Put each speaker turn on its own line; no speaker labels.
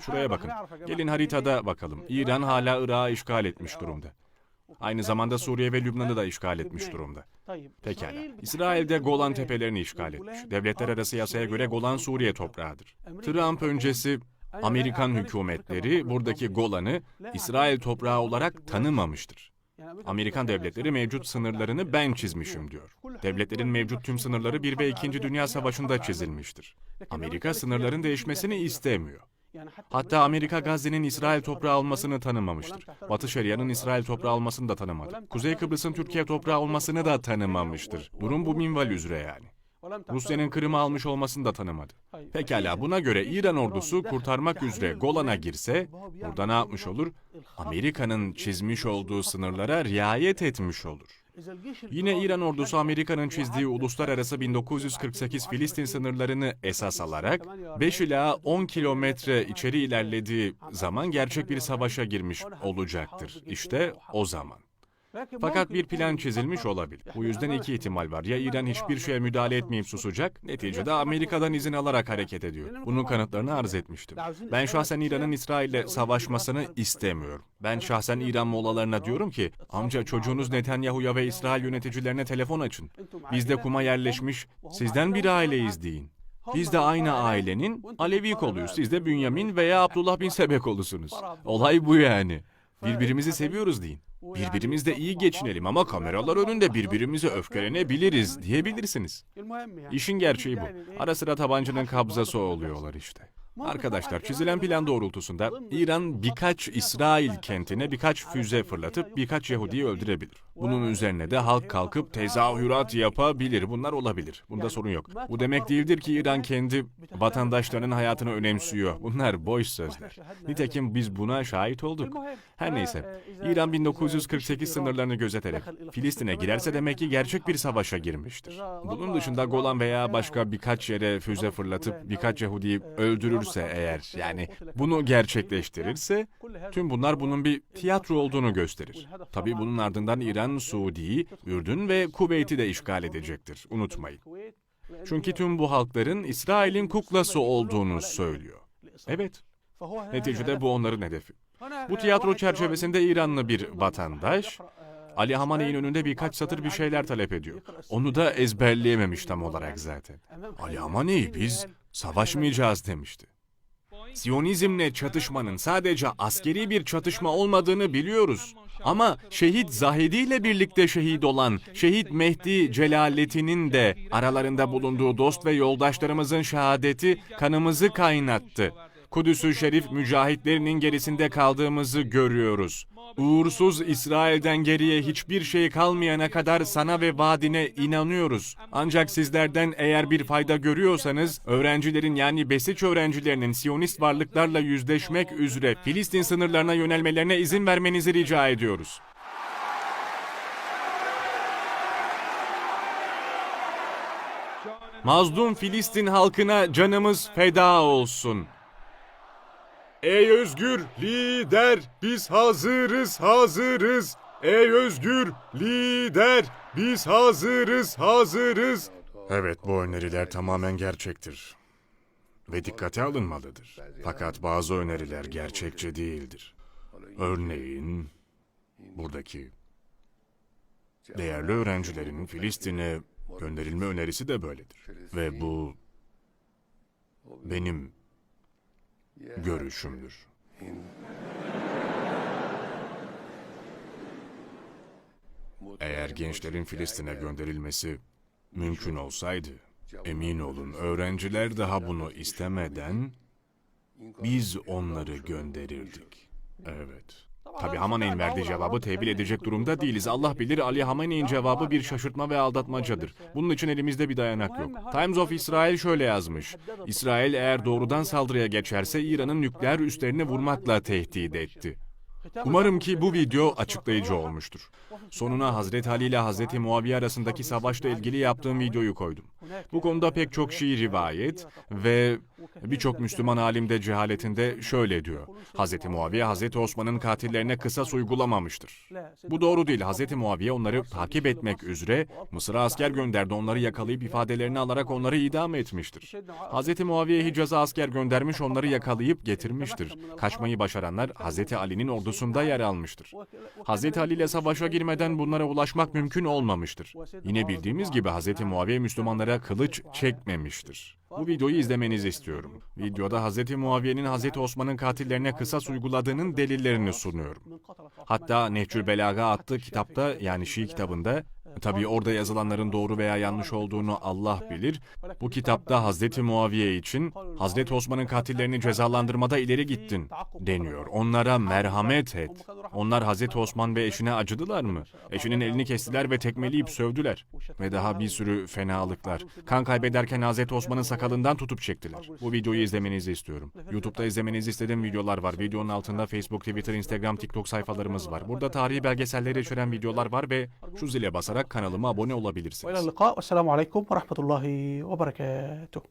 Şuraya bakın. Gelin haritada bakalım. İran hala Irak'ı işgal etmiş durumda. Aynı zamanda Suriye ve Lübnan'ı da işgal etmiş durumda. Pekala. İsrail de Golan Tepelerini işgal etmiş. Devletler arası yasaya göre Golan Suriye toprağıdır. Trump öncesi Amerikan hükümetleri buradaki Golan'ı İsrail toprağı olarak tanımamıştır. Amerikan devletleri mevcut sınırlarını ben çizmişim diyor. Devletlerin mevcut tüm sınırları 1 ve 2. Dünya Savaşı'nda çizilmiştir. Amerika sınırların değişmesini istemiyor. Hatta Amerika Gazze'nin İsrail toprağı olmasını tanımamıştır. Batı Şeria'nın İsrail toprağı olmasını da tanımadı. Kuzey Kıbrıs'ın Türkiye toprağı olmasını da tanımamıştır. Durum bu minval üzere yani. Rusya'nın Kırım'ı almış olmasını da tanımadı. Pekala buna göre İran ordusu kurtarmak üzere Golan'a girse burada ne yapmış olur? Amerika'nın çizmiş olduğu sınırlara riayet etmiş olur. Yine İran ordusu Amerika'nın çizdiği uluslararası 1948 Filistin sınırlarını esas alarak 5 ila 10 kilometre içeri ilerlediği zaman gerçek bir savaşa girmiş olacaktır. İşte o zaman. Fakat bir plan çizilmiş olabilir. Bu yüzden iki ihtimal var. Ya İran hiçbir şeye müdahale etmeyip susacak, neticede Amerika'dan izin alarak hareket ediyor. Bunun kanıtlarını arz etmiştim. Ben şahsen İran'ın İsrail'le savaşmasını istemiyorum. Ben şahsen İran mollalarına diyorum ki, amca çocuğunuz Netanyahu'ya ve İsrail yöneticilerine telefon açın. Biz de kuma yerleşmiş, sizden bir aileyiz deyin. Biz de aynı ailenin Alevi koluyuz. Siz de Bünyamin veya Abdullah bin Sebekolusunuz. Olay bu yani. Birbirimizi seviyoruz deyin. Birbirimizle iyi geçinelim ama kameralar önünde birbirimize öfkelenebiliriz diyebilirsiniz. İşin gerçeği bu. Ara sıra tabancanın kabzası oluyorlar işte. Arkadaşlar çizilen plan doğrultusunda İran birkaç İsrail kentine birkaç füze fırlatıp birkaç Yahudi'yi öldürebilir. Bunun üzerine de halk kalkıp tezahürat yapabilir. Bunlar olabilir. Bunda sorun yok. Bu demek değildir ki İran kendi vatandaşlarının hayatını önemsiyor. Bunlar boş sözler. Nitekim biz buna şahit olduk. Her neyse, İran 1948 sınırlarını gözeterek Filistin'e girerse demek ki gerçek bir savaşa girmiştir. Bunun dışında Golan veya başka birkaç yere füze fırlatıp birkaç Yahudi'yi öldürürse eğer, yani bunu gerçekleştirirse, tüm bunlar bunun bir tiyatro olduğunu gösterir. Tabii bunun ardından İran, Suudi'yi, Ürdün ve Kuveyt'i de işgal edecektir. Unutmayın. Çünkü tüm bu halkların İsrail'in kuklası olduğunu söylüyor. Evet, neticede bu onların hedefi. Bu tiyatro çerçevesinde İranlı bir vatandaş, Ali Hamaney'in önünde birkaç satır bir şeyler talep ediyor. Onu da ezberleyememiş tam olarak zaten. Ali Hamaney biz savaşmayacağız demişti. Siyonizmle çatışmanın sadece askeri bir çatışma olmadığını biliyoruz. Ama şehit Zahidi ile birlikte şehit olan şehit Mehdi Celalettin'in de aralarında bulunduğu dost ve yoldaşlarımızın şehadeti kanımızı kaynattı. Kudüs-ü Şerif mücahitlerinin gerisinde kaldığımızı görüyoruz. Uğursuz İsrail'den geriye hiçbir şey kalmayana kadar sana ve vaadine inanıyoruz. Ancak sizlerden eğer bir fayda görüyorsanız, öğrencilerin yani Besiç öğrencilerinin Siyonist varlıklarla yüzleşmek üzere Filistin sınırlarına yönelmelerine izin vermenizi rica ediyoruz. Mazlum Filistin halkına canımız feda olsun. Ey özgür lider, biz hazırız, hazırız. Ey özgür lider, biz hazırız, hazırız. Evet, bu öneriler tamamen gerçektir. Ve dikkate alınmalıdır. Fakat bazı öneriler gerçekçi değildir. Örneğin, buradaki değerli öğrencilerin Filistin'e gönderilme önerisi de böyledir. Ve bu benim görüşümdür. Eğer gençlerin Filistin'e gönderilmesi mümkün olsaydı, emin olun öğrenciler daha bunu istemeden biz onları gönderirdik. Evet. Tabi Hamaney'in verdiği cevabı tevil edecek durumda değiliz. Allah bilir Ali Hamaney'in cevabı bir şaşırtma ve aldatmacadır. Bunun için elimizde bir dayanak yok. Times of Israel şöyle yazmış. İsrail eğer doğrudan saldırıya geçerse İran'ın nükleer üslerini vurmakla tehdit etti. Umarım ki bu video açıklayıcı olmuştur. Sonuna Hazreti Ali ile Hazreti Muaviye arasındaki savaşla ilgili yaptığım videoyu koydum. Bu konuda pek çok Şii rivayet ve birçok Müslüman alim de cehaletinde şöyle diyor. Hazreti Muaviye Hazreti Osman'ın katillerine kısas uygulamamıştır. Bu doğru değil. Hazreti Muaviye onları takip etmek üzere Mısır'a asker gönderdi. Onları yakalayıp ifadelerini alarak onları idam etmiştir. Hazreti Muaviye Hicaz'a asker göndermiş, onları yakalayıp getirmiştir. Kaçmayı başaranlar Hazreti Ali'nin ordusunda yer almıştır. Hazreti Ali ile savaşa girmeden bunlara ulaşmak mümkün olmamıştır. Yine bildiğimiz gibi Hazreti Muaviye Müslümanlara kılıç çekmemiştir. Bu videoyu izlemenizi istiyorum. Videoda Hazreti Muaviye'nin Hazreti Osman'ın katillerine kısas uyguladığının delillerini sunuyorum. Hatta Nehcül Belaga adlı kitapta yani Şii kitabında Tabii orada yazılanların doğru veya yanlış olduğunu Allah bilir. Bu kitapta Hazreti Muaviye için Hazreti Osman'ın katillerini cezalandırmada ileri gittin deniyor. Onlara merhamet et. Onlar Hazreti Osman ve eşine acıdılar mı? Eşinin elini kestiler ve tekmeleyip sövdüler. Ve daha bir sürü fenalıklar. Kan kaybederken Hazreti Osman'ın sakalından tutup çektiler. Bu videoyu izlemenizi istiyorum. YouTube'da izlemenizi istediğim videolar var. Videonun altında Facebook, Twitter, Instagram, TikTok sayfalarımız var. Burada tarihi belgeselleri içeren videolar var ve şu zile basarak kanalıma abone olabilirsiniz.
Ve selamu aleyküm ve rahmetullahi ve berekatuhu.